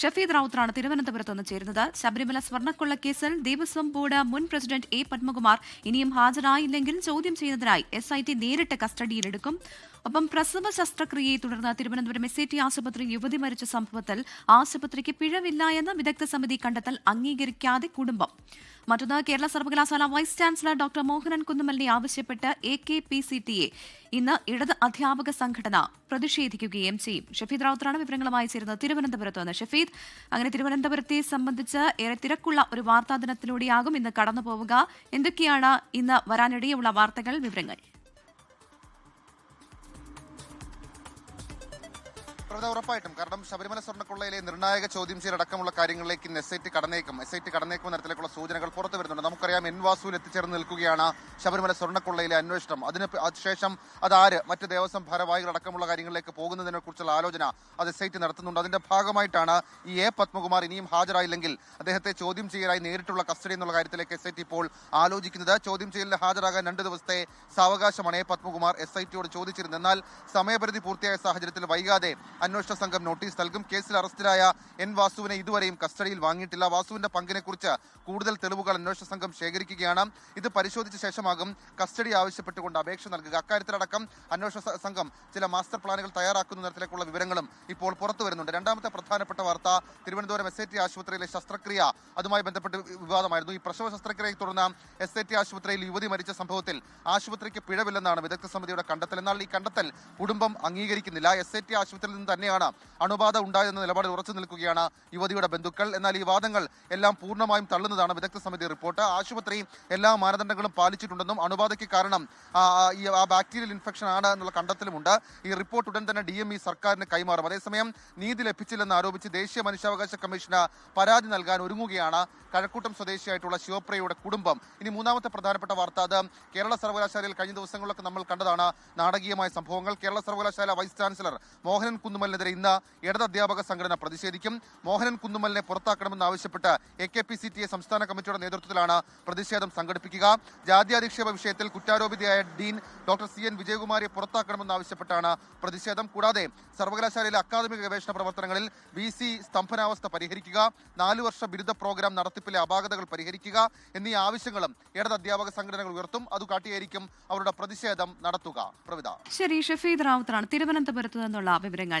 ഷഫീദ് റാവുത്തറാണ് തിരുവനന്തപുരത്ത് നിന്ന് ചേരുന്നത്. ശബരിമല സ്വർണക്കൊള്ള കേസിൽ ദേവസ്വം ബോർഡ് മുൻ പ്രസിഡന്റ് എ പത്മകുമാർ ഇനിയും ഹാജരായില്ലെങ്കിൽ ചോദ്യം ചെയ്യുന്നതിനായി എസ് ഐ ടി നേരിട്ട് കസ്റ്റഡിയിലെടുക്കും. ഒപ്പം പ്രസവ ശസ്ത്രക്രിയയെ തുടർന്ന് തിരുവനന്തപുരം എസ് ഐ ടി ആശുപത്രി യുവതി മരിച്ച സംഭവത്തിൽ ആശുപത്രിക്ക് പിഴവില്ല എന്ന വിദഗ്ധ സമിതി കണ്ടെത്തൽ അംഗീകരിക്കാതെ കുടുംബം. മറ്റൊന്ന് കേരള സർവകലാശാല വൈസ് ചാൻസലർ ഡോക്ടർ മോഹനൻ കുന്നുമലിനെ ആവശ്യപ്പെട്ട് A K P C T A ഇന്ന് ഇടത് അധ്യാപക സംഘടന പ്രതിഷേധിക്കുകയും ചെയ്യും. ഷഫീദ് റാവുത്തറാണ് വിവരങ്ങളുമായി ചേരുന്നത്. തിരുവനന്തപുരത്ത് നിന്ന് ഷഫീദ് അങ്ങനെ തിരുവനന്തപുരത്തെ സംബന്ധിച്ച് ഏറെ തിരക്കുള്ള ഒരു വാർത്താ ദിനത്തിലൂടെയാകും ഇന്ന് കടന്നു പോവുക എന്തൊക്കെയാണ് ഇന്ന് വരാനിടയുള്ള വാർത്തകൾ വിവരങ്ങൾ? പ്രവൃത്തി ഉറപ്പായിട്ടും. കാരണം ശബരിമല സ്വർണക്കൊള്ളയിലെ നിർണായക ചോദ്യം ചെയ്യൽ അടക്കമുള്ള കാര്യങ്ങളിലേക്ക് ഇന്ന് എസ് ഐ ടി കടന്നേക്കും. എസ് ഐ ടി കടന്നേക്കും തരത്തിലേക്കുള്ള സൂചനകൾ പുറത്തു വരുന്നുണ്ട്. നമുക്കറിയാം എൻ വാസുവിൽ എത്തിച്ചേർന്ന് നിൽക്കുകയാണ് ശബരിമല സ്വർണക്കൊള്ളയിലെ അന്വേഷണം. അതിന് ശേഷം അത് ആര്? മറ്റ് ദേവസ്വം ഭാരവാഹികൾ അടക്കമുള്ള കാര്യങ്ങളിലേക്ക് പോകുന്നതിനെ കുറിച്ചുള്ള ആലോചന അത് എസ് ഐ ടി നടത്തുന്നുണ്ട്. അതിന്റെ ഭാഗമായിട്ടാണ് ഈ എ പത്മകുമാർ ഇനിയും ഹാജരായില്ലെങ്കിൽ അദ്ദേഹത്തെ ചോദ്യം ചെയ്യലായി നേരിട്ടുള്ള കസ്റ്റഡി എന്നുള്ള കാര്യത്തിലേക്ക് എസ് ഐ ടി ഇപ്പോൾ ആലോചിക്കുന്നത്. ചോദ്യം ചെയ്യലിന് ഹാജരാകാൻ രണ്ട് ദിവസത്തെ സാവകാശമാണ് എ പത്മകുമാർ എസ് ഐ ടിയോട് ചോദിച്ചിരുന്നത്. എന്നാൽ സമയപരിധി പൂർത്തിയായ സാഹചര്യത്തിൽ വൈകാതെ അന്വേഷണ സംഘം നോട്ടീസ് നൽകും. കേസിൽ അറസ്റ്റിലായ എൻ വാസുവിനെ ഇതുവരെയും കസ്റ്റഡിയിൽ വാങ്ങിയിട്ടില്ല. വാസുവിന്റെ പങ്കിനെക്കുറിച്ച് കൂടുതൽ തെളിവുകൾ അന്വേഷണ സംഘം ശേഖരിക്കുകയാണ്. ഇത് പരിശോധിച്ച ശേഷമാകും കസ്റ്റഡി ആവശ്യപ്പെട്ടുകൊണ്ട് അപേക്ഷ നൽകുക. അക്കാര്യത്തിലടക്കം അന്വേഷണ സംഘം ചില മാസ്റ്റർ പ്ലാനുകൾ തയ്യാറാക്കുന്ന തരത്തിലേക്കുള്ള വിവരങ്ങളും ഇപ്പോൾ പുറത്തു വരുന്നുണ്ട്. രണ്ടാമത്തെ പ്രധാനപ്പെട്ട വാർത്ത തിരുവനന്തപുരം എസ് ഐ ടി ആശുപത്രിയിലെ ശസ്ത്രക്രിയ. അതുമായി ബന്ധപ്പെട്ട് വിവാദമായിരുന്നു. ഈ പ്രസവ ശസ്ത്രക്രിയയെ തുടർന്ന് എസ് ഐ ടി ആശുപത്രിയിൽ യുവതി മരിച്ച സംഭവത്തിൽ ആശുപത്രിക്ക് പിഴവില്ലെന്നാണ് വിദഗ്ധ സമിതിയുടെ കണ്ടെത്തൽ. എന്നാൽ ഈ കണ്ടെത്തൽ കുടുംബം അംഗീകരിക്കുന്നില്ല. എസ് ഐ ടി ആശുപത്രിയിൽ നിന്ന് തന്നെയാണ് അണുബാധ ഉണ്ടായതെന്ന നിലപാടിൽ ഉറച്ചു നിൽക്കുകയാണ് യുവതിയുടെ ബന്ധുക്കൾ. എന്നാൽ ഈ വാദങ്ങൾ എല്ലാം പൂർണമായും തള്ളുന്നതാണ് വിദഗ്ധ സമിതി റിപ്പോർട്ട്. ആശുപത്രി എല്ലാ മാനദണ്ഡങ്ങളും പാലിച്ചിട്ടുണ്ടെന്നും അണുബാധയ്ക്ക് കാരണം ഈ ആ ബാക്ടീരിയൽ ഇൻഫെക്ഷൻ ആണ് എന്നുള്ള കണ്ടെത്തലുമുണ്ട്. ഈ റിപ്പോർട്ട് ഉടൻ തന്നെ ഡി എം ഇ സർക്കാരിന് കൈമാറും. അതേസമയം നീതി ലഭിച്ചില്ലെന്ന് ആരോപിച്ച് ദേശീയ മനുഷ്യാവകാശ കമ്മീഷന് പരാതി നൽകാൻ ഒരുങ്ങുകയാണ് കഴക്കൂട്ടം സ്വദേശിയായിട്ടുള്ള ശിവപ്രിയയുടെ കുടുംബം. ഇനി മൂന്നാമത്തെ പ്രധാനപ്പെട്ട വാർത്ത അത് കേരള സർവകലാശാലയിൽ കഴിഞ്ഞ ദിവസങ്ങളിലൊക്കെ നമ്മൾ കണ്ടതാണ് നാടകീയമായ സംഭവങ്ങൾ. കേരള സർവകലാശാല വൈസ് ചാൻസലർ മോഹനൻ കുന്നുമലിനെതിരെ ഇന്ന് ഇടത് അധ്യാപക സംഘടന പ്രതിഷേധിക്കും. മോഹനൻ കുന്നുമലിനെ പുറത്താക്കണമെന്ന് ആവശ്യപ്പെട്ട് A K P C T A സംസ്ഥാന കമ്മിറ്റിയുടെ നേതൃത്വത്തിലാണ് പ്രതിഷേധം സംഘടിപ്പിക്കുക. ജാതിയാധിക്ഷേപ വിഷയത്തിൽ കുറ്റാരോപിതയായ ഡീൻ ഡോക്ടർ സി. എൻ. വിജയകുമാരെ പുറത്താക്കണമെന്ന് ആവശ്യപ്പെട്ടാണ് പ്രതിഷേധം. കൂടാതെ സർവകലാശാലയിലെ അക്കാദമിക ഗവേഷണ പ്രവർത്തനങ്ങളിൽ വി സി സ്തംഭനാവസ്ഥ പരിഹരിക്കുക നാലു വർഷ ബിരുദ പ്രോഗ്രാം നടത്തിപ്പിലെ അപാകതകൾ പരിഹരിക്കുക എന്നീ ആവശ്യങ്ങളും ഇടത് അധ്യാപക സംഘടനകൾ ഉയർത്തും. അത് കാട്ടിയായിരിക്കും അവരുടെ പ്രതിഷേധം നടത്തുക. പ്രവിത. ശരി ഷഫീദ് റാവുത്തറാണ്. തിരുവനന്തപുരത്ത് നിന്നുള്ള വിവരങ്ങൾ